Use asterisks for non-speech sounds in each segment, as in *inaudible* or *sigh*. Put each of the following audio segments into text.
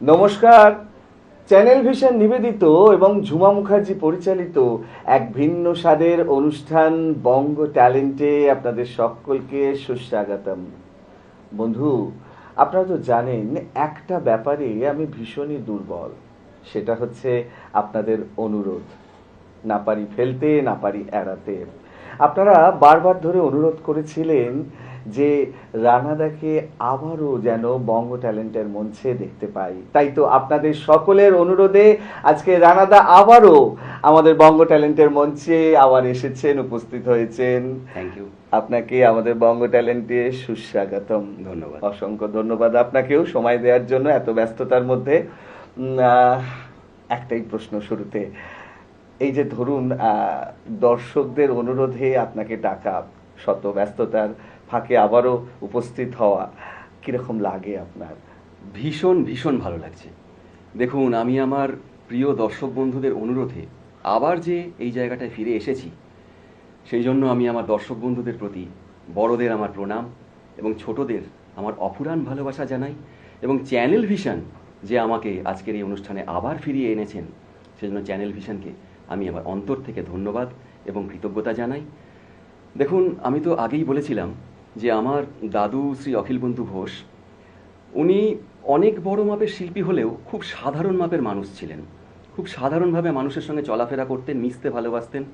নমস্কার। Channel vision নিবেদিত এবং ঝুমা মুখার্জি পরিচালিত এক ভিন্ন স্বাদের অনুষ্ঠান বঙ্গ ট্যালেন্টে আপনাদের সকলকে সুস্বাগতম। বন্ধু, আপনারা তো জানেন, একটা ব্যাপারে আমি ভীষণই দুর্বল, সেটা হচ্ছে আপনাদের অনুরোধ। না পারি ফেলতে, না পারি এড়াতে। আপনারা বারবার ধরে অনুরোধ করেছিলেন যে রানাদাকে আবারও যেন বঙ্গ ট্যালেন্টের মঞ্চে দেখতে পাই। তাই তো আপনাদের সকলের অনুরোধে আজকে রানাদা আবারও আমাদের বঙ্গ ট্যালেন্টের মঞ্চে আবার এসেছেন উপস্থিত হয়েছেন। থ্যাংক ইউ আপনাকে আমাদের বঙ্গ ট্যালেন্টে সুস্বাগতম। ধন্যবাদ। অসংখ্য ধন্যবাদ আপনাকেও সময় দেওয়ার জন্য এত ব্যস্ততার মধ্যে। একটাই প্রশ্ন শুরুতে। এই যে ধরুন দর্শকদের অনুরোধে আপনাকে ডাকা, শত ব্যস্ততার ফাঁকে আবারও উপস্থিত হওয়া, কীরকম লাগে আপনার? ভীষণ ভীষণ ভালো লাগছে। দেখুন, আমি আমার প্রিয় দর্শক বন্ধুদের অনুরোধে আবার যে এই জায়গাটায় ফিরে এসেছি, সেই জন্য আমি আমার দর্শক বন্ধুদের প্রতি, বড়দের আমার প্রণাম এবং ছোটদের আমার অফুরান ভালোবাসা জানাই এবং চ্যানেল ভিশন যে আমাকে আজকের এই অনুষ্ঠানে আবার ফিরিয়ে এনেছেন সেজন্য চ্যানেল ভিশনকে আমি আমার অন্তর থেকে ধন্যবাদ এবং কৃতজ্ঞতা জানাই। দেখুন আমি তো আগেই বলেছিলাম যে আমার দাদু শ্রী অখিল বন্ধু ঘোষ উনি অনেক বড় মাপের শিল্পী হলেও খুব সাধারণ মাপের মানুষ ছিলেন। খুব সাধারণভাবে মানুষের সঙ্গে চলাফেরা করতেন মিশতে ভালোবাসতেন।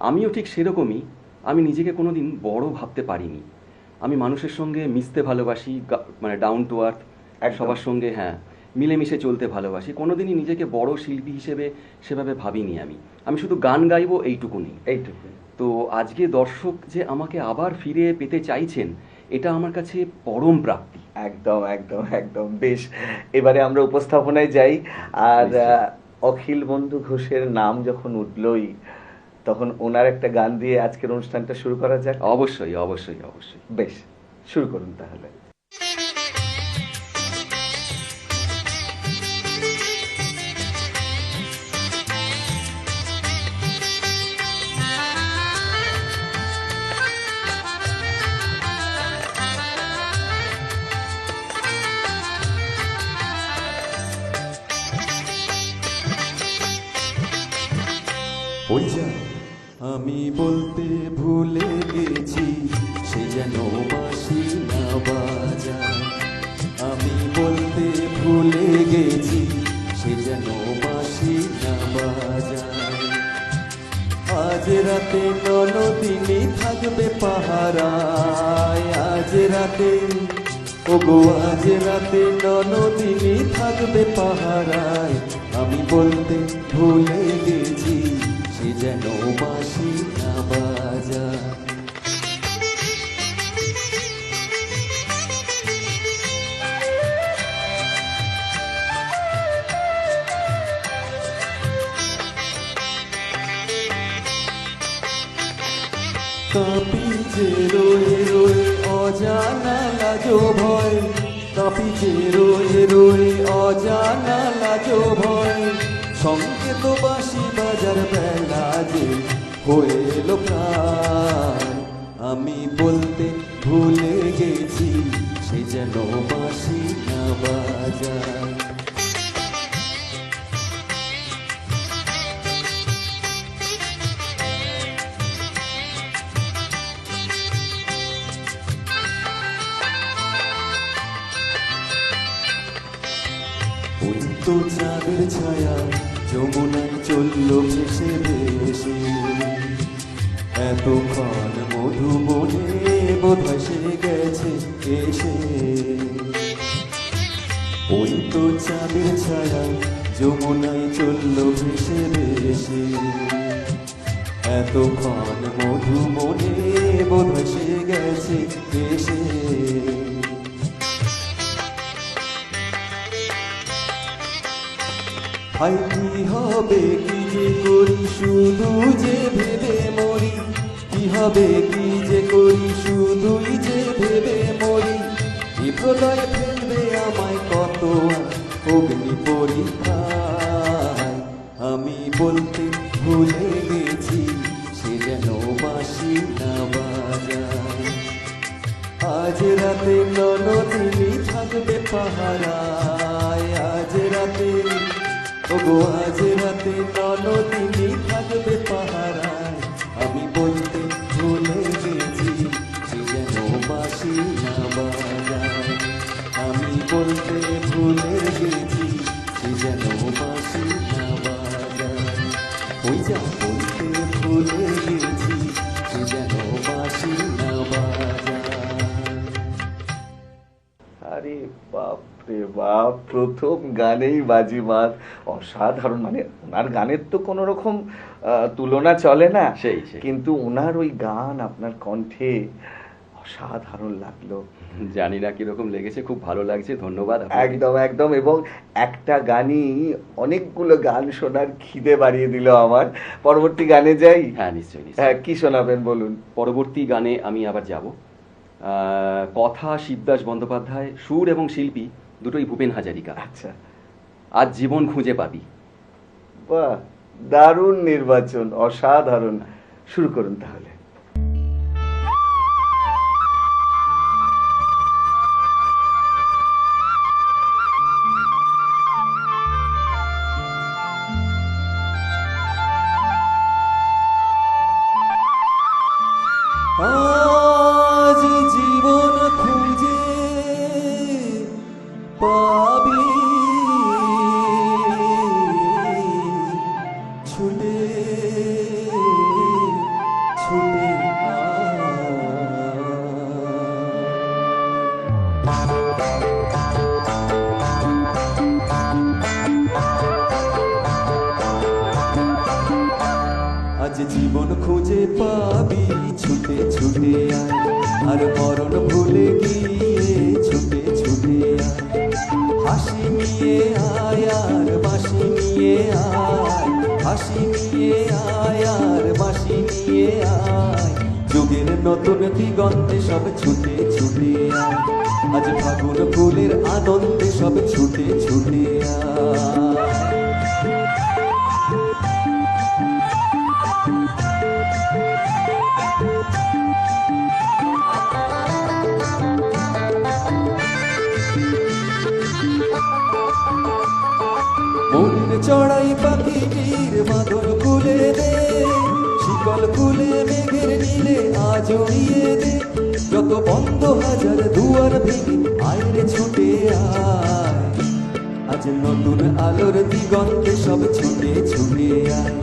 আমিও ঠিক সেরকমই আমি নিজেকে কোনোদিন বড় ভাবতে পারিনি। আমি মানুষের সঙ্গে মিশতে ভালোবাসি মানে ডাউন টু আর্থ সবার সঙ্গে হ্যাঁ। মিলেমিশে চলতে ভালোবাসি। কোনোদিনই নিজেকে বড় শিল্পী হিসেবে সেভাবে ভাবিনি আমি। আমি শুধু গান গাইবো এইটুকুনি এইটুকু। তো আজকে দর্শক যে আমাকে আবার ফিরে পেতে চাইছেন এটা আমার কাছে পরম প্রাপ্তি। একদম একদম একদম। বেশ এবারে আমরা উপস্থাপনায় যাই। আর অখিল বন্ধু ঘোষের নাম যখন উঠলই তখন ওনার একটা গান দিয়ে আজকের অনুষ্ঠানটা শুরু করা যাক। অবশ্যই অবশ্যই অবশ্যই। বেশ শুরু করুন তাহলে। ওই যা, আমি বলতে ভুলে গেছি, সে যেন বাসি না বাজা আমি বলতে ভুলে গেছি, সে যেন বাসি না বাজা আজ রাতে ননদিনী থাকবে পাহারায়। আজ রাতে, ওগো, আজ রাতে ননদিনী থাকবে পাহারায়। আমি বলতে ভুলে যেন বাসি না বাজা। কাঁপি যে রয়ে রয়ে অজানা লাজো ভয়। কাঁপি যে রয়ে রয়ে অজানা লাজো ভয়। সংকেত বাসি বাজার বেলা যে হয়ে এলো আমি বলতে ভুলে গেছি, সে যেন বাসি না বাজায়। তো চাঁদের ছায়া যমুনায় চলল ভেসে ভেসে। এতক্ষণ মধু মনে বোধহয় সে গেছে, এসে। ওই তো চাঁদের ছায়া, যমুনায় চলল ভেসে ভেসে। এতক্ষণ মধু মনে বোধহয় সে গেছে, এসে। হাই কি হবে কি যে করি শুধু যে ভেবে মরি? কি হবে কি যে করি শুধুই যে ভেবে মরি? কি প্রলয় ফেলবে আমায় কত অগ্নি পরীক্ষায় আমি বলতে ভুলে গেছি, সে যেন বাসি না বাজায়। আজ রাতে ননদিনী থাকবে পাহারায়। আজ রাতে ওগো আজ রাতে ননদিনী থাকবে পাহারায়। আমি বলতে ভুলে গেছি সে যেন বাসি না বাজায়। আমি বলতে ভুলে গেছি সে যেন বাসি না বাজায়। ওই যা বলতে ভুলে গেছি সে যেন বাসি না বাজায়। আরে বাপ রে বাপ, প্রথম গানেই বাজিমাত। অসাধারণ মানে ওনার গানের তো কোনো রকম তুলনা চলে না। সেই। কিন্তু ওনার ওই গান আপনার কণ্ঠে অসাধারণ লাগল। জানি না কীরকম লেগেছে খুব ভালো লাগছে ধন্যবাদ একদম একদম এবং একটা গানই অনেকগুলো গান শোনার খিদে বাড়িয়ে দিল আমার। পরবর্তী গানে যাই? হ্যাঁ নিশ্চয়ই নিশ্চয়ই। হ্যাঁ কি শোনাবেন বলুন? পরবর্তী গানে আমি আবার যাব। কথা শিবদাস বন্দ্যোপাধ্যায় সুর এবং শিল্পী দুটোই ভূপেন হাজারিকা। আচ্ছা। আজ জীবন খুঁজে পাবি। বাহ দারুণ নির্বাচন অসাধারণ। শুরু করুন তাহলে। আজ নিয়ে আয় আর নিয়ে আয়। হাসি নিয়ে আয় আর বাসি নিয়ে আয়। যুগের নতুন দিগন্তে সব ছুটে ছুটে আয়। আজ ফাগুন ফুলের আনন্দে সব ছুটে ছুটে আয়। চড়াই পাখিটির বাঁধন খুলে দে, শিকল খুলে মেঘের নীলে আজ উড়িয়ে দে। যত বন্ধ হাজার দুয়ার ভেঙে আয়রে ছুটে আয়। আজ নতুন আলোর দিগন্তে সব ছুটে ছুটে আয়।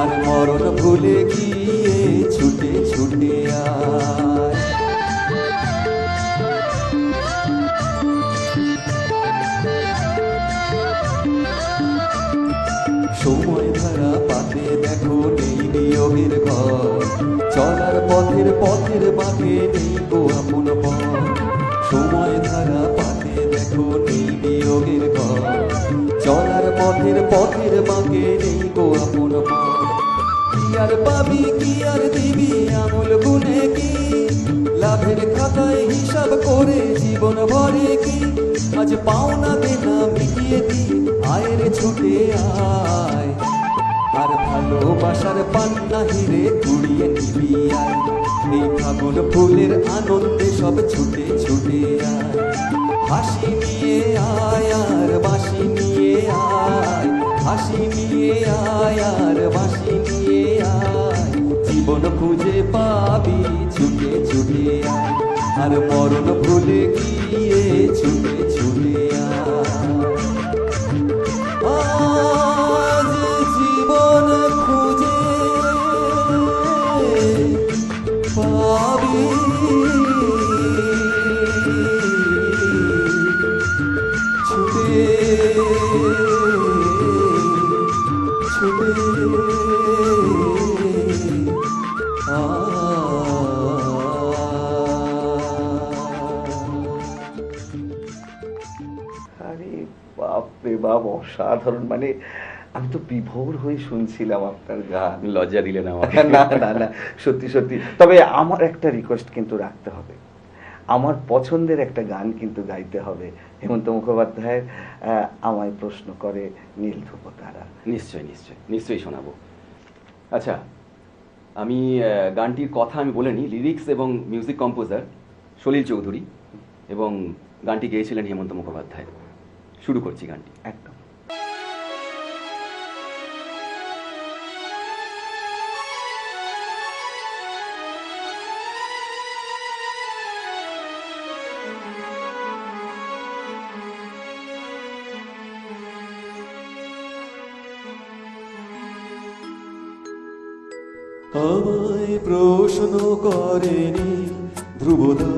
আর মরণ ভুলে গিয়ে ছুটে ছুটে আয়। সময় ধারা পাতে দেখো নেই বিয়োগের ঘর। চলার পথের পথের বাঁকে নেই গো আপন পথ। সময় ধারা পাতে দেখো নেই বিয়োগের ঘর। চলার পথের পথের বাঁকে নেই গো আপন পথ। কি আর পাবি, কি আর দিবি, আমল গুনে কি? লাভের খাতায় হিসাব করে জীবন ভরে কি? আজ পাওনা দেনা, মিটিয়ে দি আয়ের ছুটে আয়। আর ভালোবাসার পান্না হিরে কুড়িয়ে নিবি আয়। এই ফাগুন ফুলের আনন্দে সব ছুটে ছুটে আয়। হাসি নিয়ে আয় আর বাসি নিয়ে আয়। হাসি নিয়ে আয় আর বাসি নিয়ে আয়। জীবন খুঁজে পাবি ছুটে ছুটে আয় আর মরণ ভুলে গিয়ে ছুটে অসাধারণ। মানে আমি তো বিভোর হয়ে শুনছিলাম আপনার গান। লজ্জা দিলেন আমাকে। *laughs* না না না সত্যি সত্যি। তবে আমার একটা রিকোয়েস্ট কিন্তু রাখতে হবে। আমার পছন্দের একটা গান কিন্তু গাইতে হবে। হেমন্ত মুখোপাধ্যায়ের আমায় প্রশ্ন করে নীল ধ্রুব তারা নিশ্চয়ই নিশ্চয়ই নিশ্চয়ই শোনাবো। আচ্ছা আমি গানটির কথা আমি বলে নিই। লিরিক্স এবং মিউজিক কম্পোজার সলিল চৌধুরী এবং গানটি গেয়েছিলেন হেমন্ত মুখোপাধ্যায়। শুরু করছি গানটি। একদম। প্রশ্ন করেনি ধ্রুবতারায়ার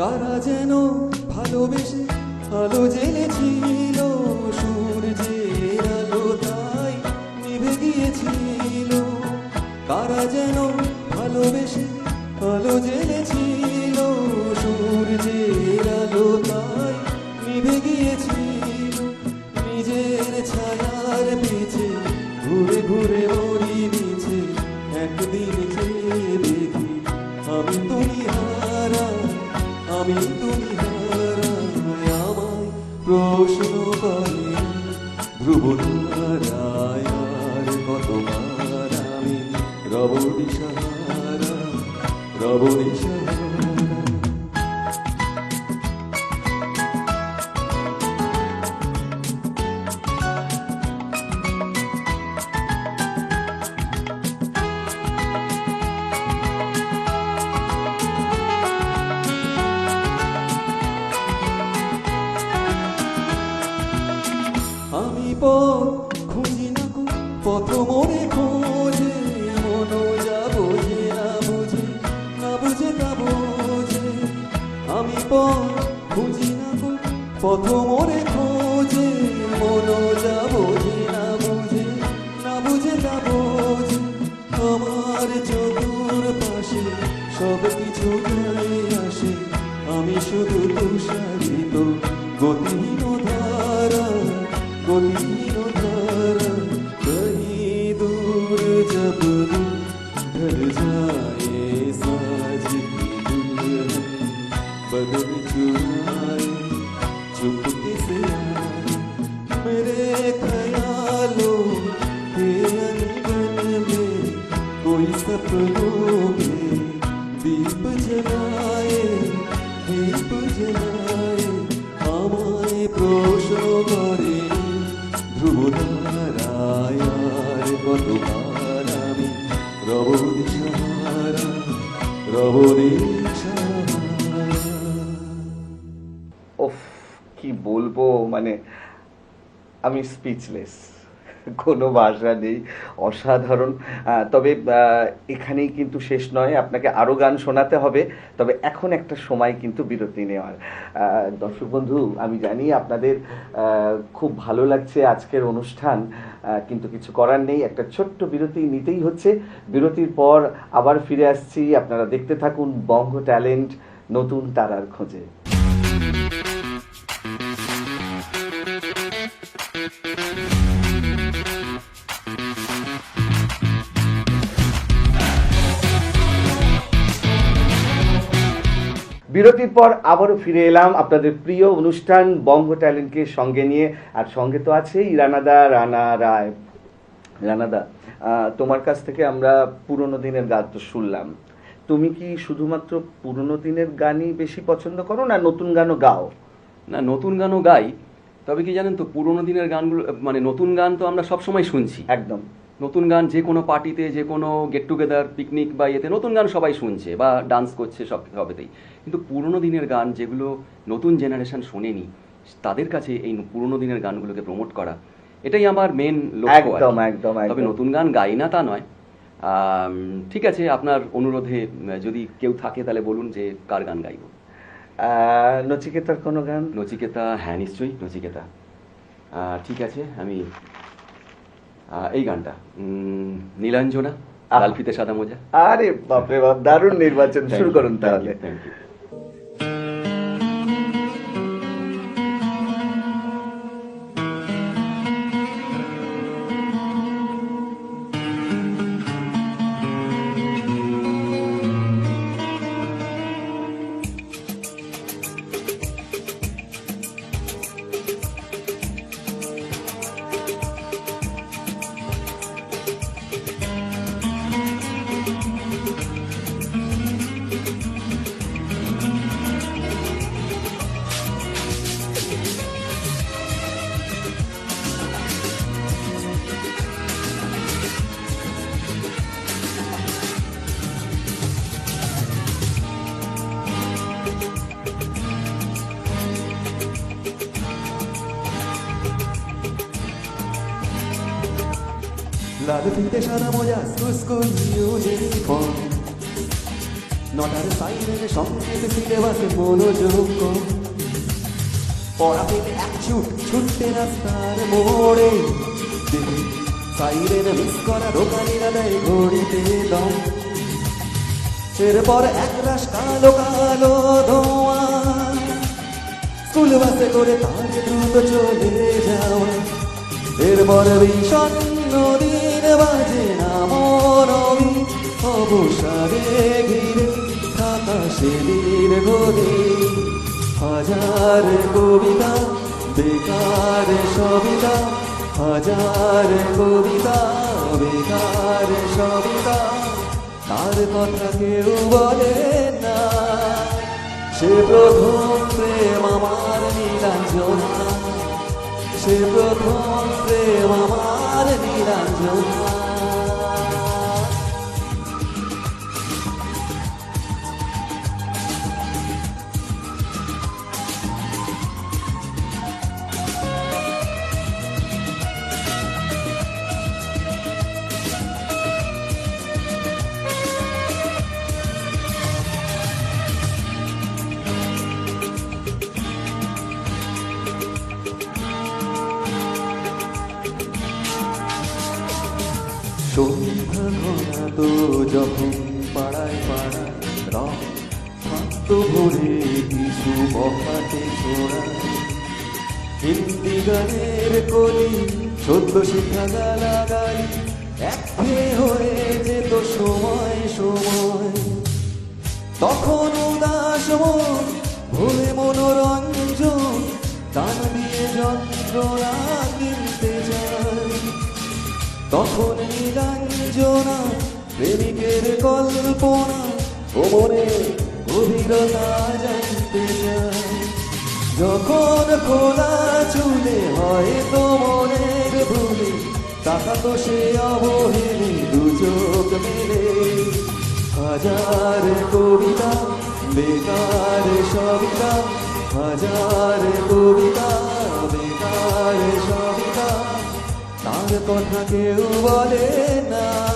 কারা যেন ভালোবেসে আলো জেলেছিল, সূর্যের আলো তাই নিভে গিয়েছিল। কারা যেন ভালোবেসে আলো জেলেছিল, সূর্যের তারায়ার কতবার আমি রব দিশাহারা রব দিশাহারা 你。স্পিচলেস কোনো ভাষা নেই, অসাধারণ। তবে এখানেই কিন্তু শেষ নয়, আপনাকে আরও গান শোনাতে হবে। তবে এখন একটা সময় কিন্তু বিরতি নেওয়ার। দর্শক বন্ধু, আমি জানি আপনাদের খুব ভালো লাগছে আজকের অনুষ্ঠান। কিন্তু কিছু করার নেই, একটা ছোট্ট বিরতি নিতেই হচ্ছে। বিরতির পর আবার ফিরে আসছি। আপনারা দেখতে থাকুন বঙ্গ ট্যালেন্ট, নতুন তারার খোঁজে। বিরতির পর আবারও ফিরে এলাম আপনাদের প্রিয় অনুষ্ঠান বঙ্গ ট্যালেন্টকে সঙ্গে নিয়ে, আর সঙ্গে তো আছেই রানাদা রানা রায়। রানাদা তোমার কাছ থেকে আমরা পুরনো দিনের গান তো শুনলাম। তুমি কি শুধুমাত্র পুরনো দিনের গানই বেশি পছন্দ করো না নতুন গানও গাও? না, নতুন গানও গাই তবে কি জানেন তো পুরোনো দিনের গানগুলো মানে নতুন গান তো আমরা সবসময় শুনছি। একদম। নতুন গান যে কোনো পার্টিতে যে কোনো গেট টুগেদার পিকনিক বা ইয়েতে নতুন গান সবাই শুনছে বা ডান্স করছে সব সবেতেই কিন্তু পুরোনো দিনের গান যেগুলো নতুন জেনারেশন শোনেনি তাদের কাছে এই পুরোনো দিনের গানগুলোকে প্রমোট করা এটাই আমার মেন লক্ষ্য একদম, একদম, তবে নতুন গান গাই না তা নয়। ঠিক আছে আপনার অনুরোধে যদি কেউ থাকে তাহলে বলুন যে কার গান গাইবো। নচিকেতার কোনো গান? নচিকেতা হ্যাঁ নিশ্চয়ই নচিকেতা আহ, ঠিক আছে আমি এই গানটা। উম, নীলাঞ্জনা লালফিতে সাদা মজা। আরে বাপরে বাপ দারুণ নির্বাচন শুরু করুন তাহলে। থ্যাংক ইউ লাল ফিতে সাদা মোজা স্কুল ইউনিফর্ম নটার সাইরের সংকেত সিলেবাসে মনোযোগ। পড়া পেলে এক ছুট ছুটতে রাস্তার মোড়ে সাইরেন মিস করা দোকানিরা দেয় ঘড়িতে দম এরপর এক কালো কালো ধোঁয়া স্কুল বাসে করে তার দ্রুত চলে যাওয়া এরপর বিষণ্ণ দিন বাজে না মরবি অবসাদে ঘিরে থাকা সেদিন ঘরে হাজার কবিতা, বেকার সবিতা, হাজার কবিতা, বেকার সবিতা, তার কথা কেউ বলে না। সে প্রথম প্রেম আমার নীলাঞ্জনা। সে প্রথম প্রেম আমার নীলাঞ্জনা ঘনা তো যখন পাড়ায় পাড়ায় রং থাকত ভরে কিছু বকাতে ছোড়া হিন্দি গানের কলি, সদ্য শিখা গালা একঘেয়ে হয়ে যেত সময় সময়। তখন উদাস মন, ভুলে মনোরঞ্জন টান দিয়ে যন্ত্রণা কিনতে যায় তখন নীলাঞ্জনা প্রেমিকের কল্পনা ও মনে গভীরতা জানতে যখন খোলা চুলে হয় তো মনের ভুলে টাকা তো সে অবহেলে দু চোখ মেলে। হাজার কবিতা, বেকার সবিতা, হাজার কবিতা, বেকার সবিতা, তার কথা কেউ বলে না।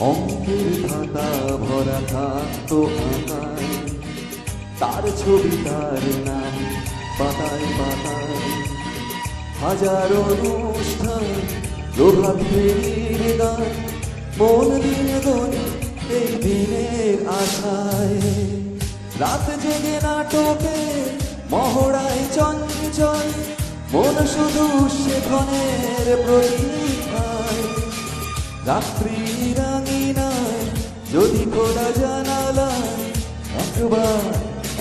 অঙ্কের খাতা ভরা থাকতো তার ছবি তার নাম, পাতায় পাতায়, হাজার অনুষ্ঠান, প্রভাত গান, মন দিন এই দিনের আশায়। রাত জেগে নাটকে মহড়ায় চঞ্চল, মন শুধু সেখানের প্রতীক্ষায় রাত্রি রাঙিনায় যদি খোলা জানালা, একবার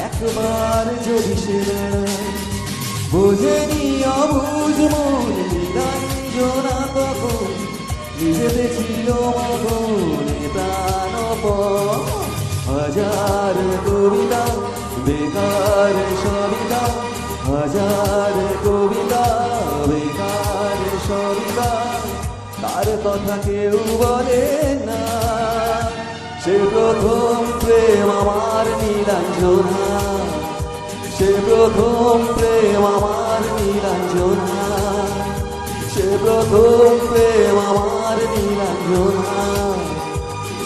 একবার যদি বোঝেনি অবুঝ মন নিরঞ্জনা তখন ছিল হাজার কবিতা, বেকার সবিতা, হাজার কবিতা, বেকার সবিতা। তার কথা কেউ বলে না সে প্রথম প্রেম আমার নীলাঞ্জনা। সে প্রথম প্রেম আমার নীলাঞ্জনা। সে প্রথম প্রেম আমার নীলাঞ্জনা।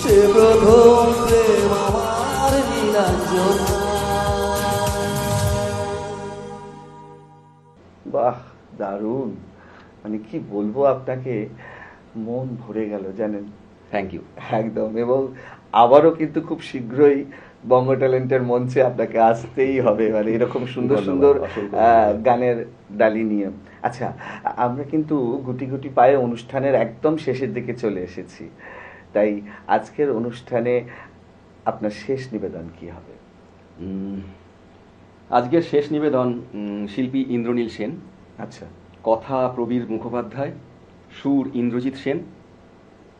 সে প্রথম প্রেম আমার নীলাঞ্জনা। বাহ দারুণ। মানে কি বলব আপনাকে? মন ভরে গেল জানেন? থ্যাংক ইউ একদম এবং আবারও কিন্তু খুব শীঘ্রই বঙ্গ ট্যালেন্টের মঞ্চে আপনাকে আসতেই হবে মানে এরকম সুন্দর সুন্দর। গানের ডালি নিয়ে। আচ্ছা আমরা কিন্তু গুটি গুটি পায়ে অনুষ্ঠানের একদম শেষের দিকে চলে এসেছি। তাই আজকের অনুষ্ঠানে আপনার শেষ নিবেদন কি হবে? আজকের শেষ নিবেদন শিল্পী ইন্দ্রনীল সেন। আচ্ছা। কথা প্রবীর মুখোপাধ্যায় সুর ইন্দ্রজিৎ সেন।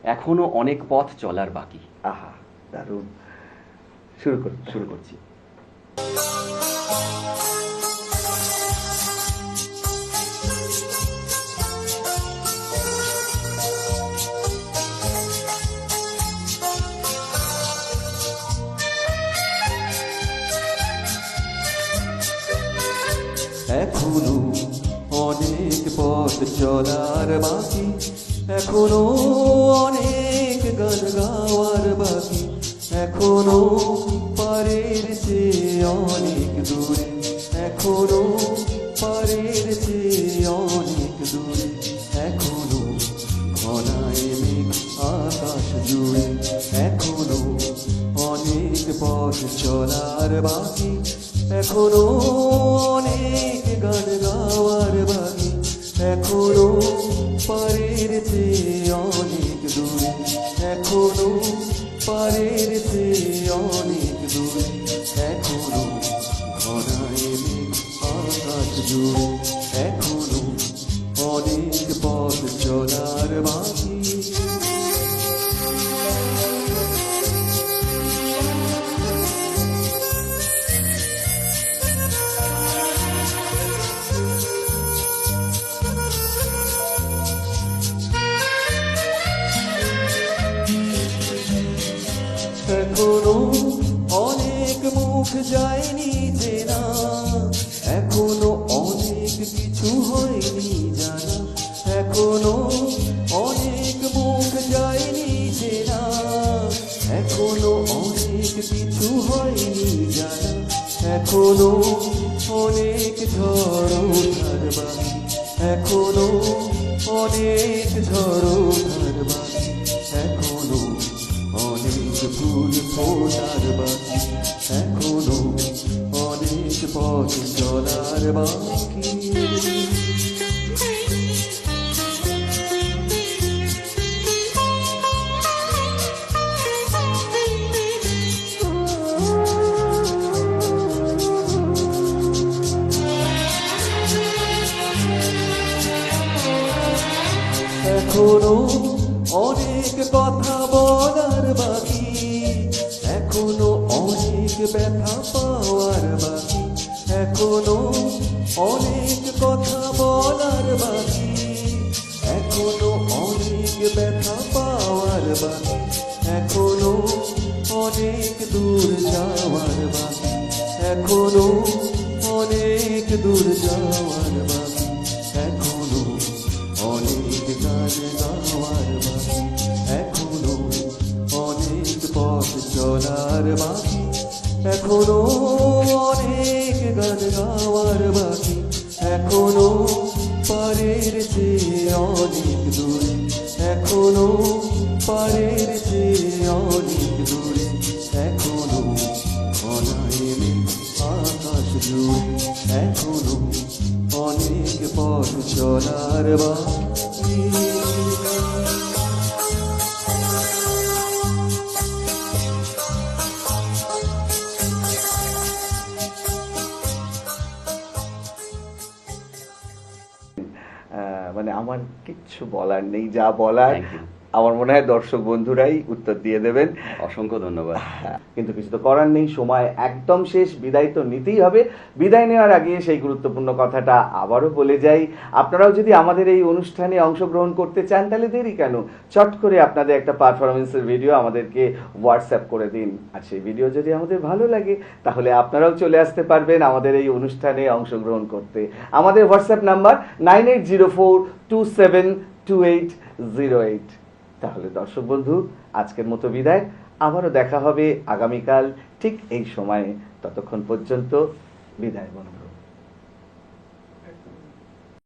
এখনও অনেক পথ চলার বাকি। আহা। দারুণ। শুরু করুন শুরু করছি। এখনও অনেক পথ চলার বাকি, এখনও অনেক গান গাওয়ার বাকি। এখনও পারের চেয়ে অনেক দূরে, এখনও পারের চেয়ে অনেক দূরে, এখনও ঘনায় মেঘ, আকাশ জুড়ে, এখনও অনেক পথ চলার বাকি, এখনও অনেক গান গাওয়ার বাকি, এখনও পারের চেয়ে অনেক দূরে, এখনও পারের ফুল ফোটার বাকি এখনও অনেক পথ চলার বাকি। অনেক মানে আমার কিচ্ছু বলার নেই যা বলার. আমার মনে হয় দর্শক বন্ধুরাই উত্তর দিয়ে দেবেন। অসংখ্য ধন্যবাদ। কিন্তু কিছু তো করার নেই সময় একদম শেষ বিদায় তো নিতেই হবে। বিদায় নেওয়ার আগে সেই গুরুত্বপূর্ণ কথাটা আবারও বলে যাই। আপনারাও যদি আমাদের এই অনুষ্ঠানে অংশগ্রহণ করতে চান তাহলে দেরি কেন? চট করে আপনাদের একটা পারফরমেন্সের ভিডিও আমাদেরকে হোয়াটসঅ্যাপ করে দিন। আর সেই ভিডিও যদি আমাদের ভালো লাগে তাহলে আপনারাও চলে আসতে পারবেন আমাদের এই অনুষ্ঠানে অংশগ্রহণ করতে। আমাদের WhatsApp number nine eight zero four two seven two eight zero eight. তাহলে দর্শক বন্ধু, আজকের মতো বিদায়। আবারও দেখা হবে আগামীকাল ঠিক এই সময়ে, ততক্ষণ পর্যন্ত বিদায় বন্ধু।